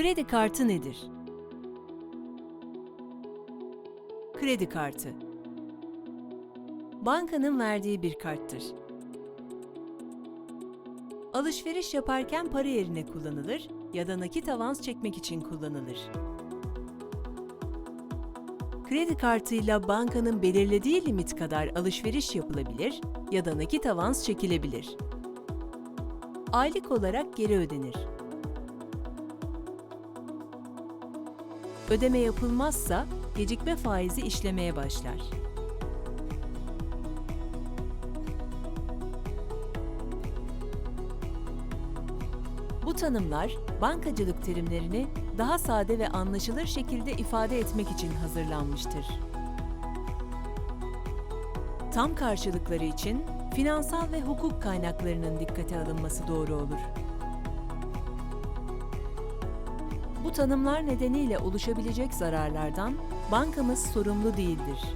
Kredi kartı nedir? Kredi kartı Bankanın verdiği bir karttır. Alışveriş yaparken para yerine kullanılır ya da nakit avans çekmek için kullanılır. Kredi kartıyla bankanın belirlediği limit kadar alışveriş yapılabilir ya da nakit avans çekilebilir. Aylık olarak geri ödenir. Ödeme yapılmazsa gecikme faizi işlemeye başlar. Bu tanımlar bankacılık terimlerini daha sade ve anlaşılır şekilde ifade etmek için hazırlanmıştır. Tam karşılıkları için finansal ve hukuk kaynaklarının dikkate alınması doğru olur. Bu tanımlar nedeniyle oluşabilecek zararlardan bankamız sorumlu değildir.